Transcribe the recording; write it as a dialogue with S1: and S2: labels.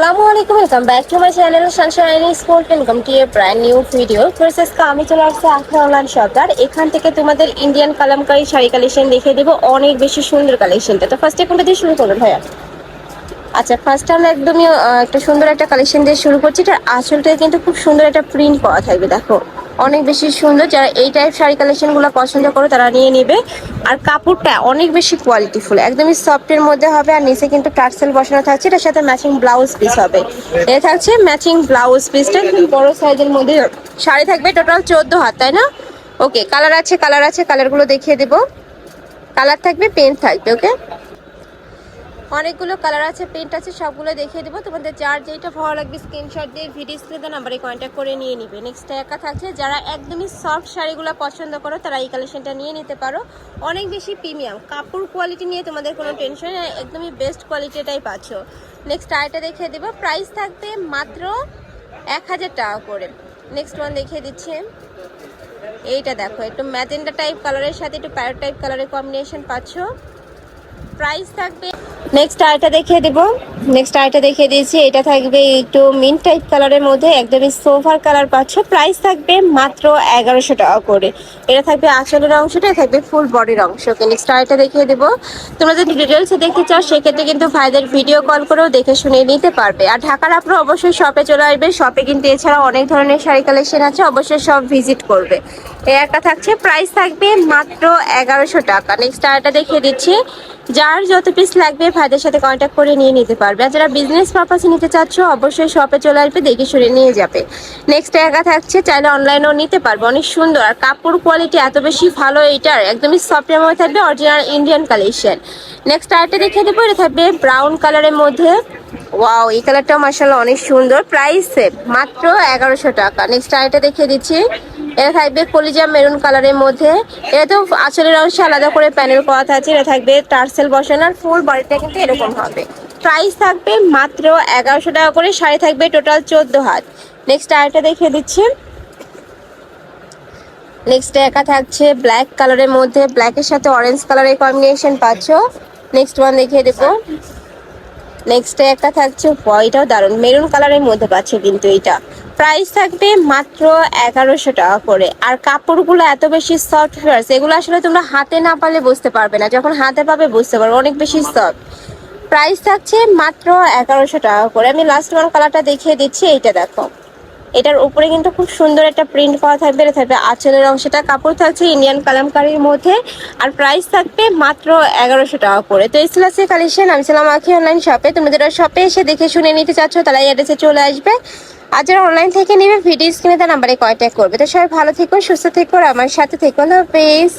S1: আসসালামু আলাইকুম welcome back to my channel sunshine school welcome to a brand new video process আমি চলে আসছি আখরা অনলাইন সরকার এখান থেকে তোমাদের ইন্ডিয়ান কালামকারি শাড়ি কালেকশন দেখিয়ে দেবো। অনেক বেশি সুন্দর কালেকশনটা তো। ফার্স্টে কোনটা দিয়ে শুরু করব ভাইয়া? আচ্ছা ফার্স্ট আমরা একদমই একটা সুন্দর একটা কালেকশন দিয়ে শুরু করছি। এটার আঁচলটায় কিন্তু খুব সুন্দর একটা প্রিন্ট পাওয়া থাকবে, দেখো। অনেক বেশি সুন্দর। যারা এই টাইপ শাড়ি কালেকশনগুলো পছন্দ করো, তারা নিয়ে নেবে। আর কাপড়টা অনেক বেশি কোয়ালিটিফুল একদমই সফটের মধ্যে হবে আর নিচে কিন্তু টার্সেল বসানো থাকছে। এটার সাথে ম্যাচিং ব্লাউজ পিস হবে। এটা থাকছে ম্যাচিং ব্লাউজ পিসটা বড় সাইজের মধ্যে শাড়ি থাকবে। টোটাল চোদ্দ হাত, তাই না? ওকে কালার আছে কালার আছে কালারগুলো দেখিয়ে দেবো। কালার থাকবে পেন থাকবে ওকে অনেকগুলো কালার আছে প্রিন্ট আছে, সবগুলো দেখিয়ে দেবো। তোমাদের যার যেটা ভালো লাগবে স্ক্রিনশট দিয়ে ভিডিও স্ক্রিনে নাম্বারে কন্ট্যাক্ট করে নিয়ে নিবে। নেক্সট একা থাকছে যারা একদমই সফট শাড়িগুলো পছন্দ করো, তারা এই কালেকশনটা নিয়ে নিতে পারো। অনেক বেশি প্রিমিয়াম কাপড় কোয়ালিটি নিয়ে তোমাদের কোনো টেনশন একদমই বেস্ট কোয়ালিটিটাই পাচ্ছ। নেক্সট আয়টা দেখিয়ে দেবো। প্রাইস থাকবে মাত্র এক হাজার টাকা করে। নেক্সট ওয়ান দেখিয়ে দিচ্ছে। এইটা দেখো, একটু ম্যাজেন্ডা টাইপ কালারের সাথে একটু প্যারট টাইপ কালারের কম্বিনেশন পাচ্ছ। প্রাইস থাকবে নেক্সট আইটা দেখিয়ে দেবো। নেক্সট আইটা দেখিয়ে দিয়েছি, এটা থাকবে একটু মিন টাইপ কালারের মধ্যে, একদমই সোফার কালার পাচ্ছ। প্রাইস থাকবে মাত্র এগারোশো টাকা করে। এটা থাকবে আঁচলের অংশটা থাকবে ফুল বডির অংশ। ওকে নেক্সট আইটা দেখিয়ে দেবো। তোমরা যদি ডিটেলসে দেখতে চাও, সেক্ষেত্রে কিন্তু ভাইদের ভিডিও কল করেও দেখে শুনে নিতে পারবে। আর ঢাকার আপনারা অবশ্যই শপে চলে আসবে। শপে কিন্তু এছাড়া অনেক ধরনের শাড়ি কালেকশন আছে, অবশ্যই সব ভিজিট করবে। এই একটা থাকছে প্রাইস থাকবে মাত্র এগারোশো টাকা। নেক্সট আরেকটা দেখিয়ে দিচ্ছি, যার যত পিস লাগবে ভাইদের সাথে কন্ট্যাক্ট করে নিয়ে নিতে পারবে। আর যারা বিজনেস পারপাসে নিতে চাচ্ছ, অবশ্যই শপে চলে আসবে, দেখে শুনে নিয়ে যাবে। নেক্সট একা থাকছে, চাইলে অনলাইনেও নিতে পারবে, অনেক সুন্দর। আর কাপড় কোয়ালিটি এত বেশি ভালো, এইটার একদমই সফটের মধ্যে থাকবে অরিজিনাল ইন্ডিয়ান কালেকশন নেক্সট আরেকটা দেখিয়ে দেবো, এটা থাকবে ব্রাউন কালারের মধ্যে। ওয়াও এই কালারটা মার্শাল্লাহ অনেক সুন্দর প্রাইস সেম মাত্র এগারোশো টাকা। নেক্সট আরেকটা দেখিয়ে দিচ্ছি, এটা থাকবে কলিজা মেরুন কালারের মধ্যে। এটা তো আঁচলের অংশে আলাদা করে প্যানেল করা থাকছে, এটা থাকবে টার্সেল বসানো, আর ফুল বডিটা কিন্তু এরকম হবে। প্রাইস থাকবে মাত্র এগারোশো টাকা করে, শাড়ি থাকবে টোটাল চোদ্দ হাত। নেক্সট আরেকটা দেখিয়ে দিচ্ছি। নেক্সট একা থাকছে ব্ল্যাক কালারের মধ্যে ব্ল্যাকের সাথে অরেঞ্জ কালারের কম্বিনেশন পাচ্ছ। নেক্সট ওয়ান দেখিয়ে দেবো। নেক্সট একটা থাকছে হোয়াইটও দারুণ মেরুন কালারের মধ্যে পাচ্ছে কিন্তু এটা। প্রাইস থাকবে মাত্র এগারোশো টাকা করে। আর কাপড়গুলো এত বেশি সফট ফেয়ার্স এগুলো আসলে তোমরা হাতে না পারলে বুঝতে পারবে না। যখন হাতে পাবে বুঝতে পারবে, অনেক বেশি সফট প্রাইস থাকছে মাত্র এগারোশো টাকা করে। আমি লাস্ট ওয়ান কালারটা দেখিয়ে দিচ্ছি, এইটা দেখো। এটার উপরে কিন্তু খুব সুন্দর একটা প্রিন্ট করা থাকবে, এটা থাকবে আঁচলের অংশটা। কাপড় থাকছে ইন্ডিয়ান কালামকারির মধ্যে, আর প্রাইস থাকবে মাত্র এগারোশো টাকা করে। তো এই সিলাসের কালেকশন আমি ছিলাম আখি অনলাইন শপে তুমি যারা শপে এসে দেখে শুনে নিতে চাচ্ছ, তারা এই অ্যাড্রেসে চলে আসবে। আর যারা অনলাইন থেকে নেবে ভিডিও স্ক্রিনে তার নাম্বারে কন্ট্যাক্ট করবে। তো সবাই ভালো থেকো, সুস্থ থেকো আমার সাথে থেকো না প্লিজ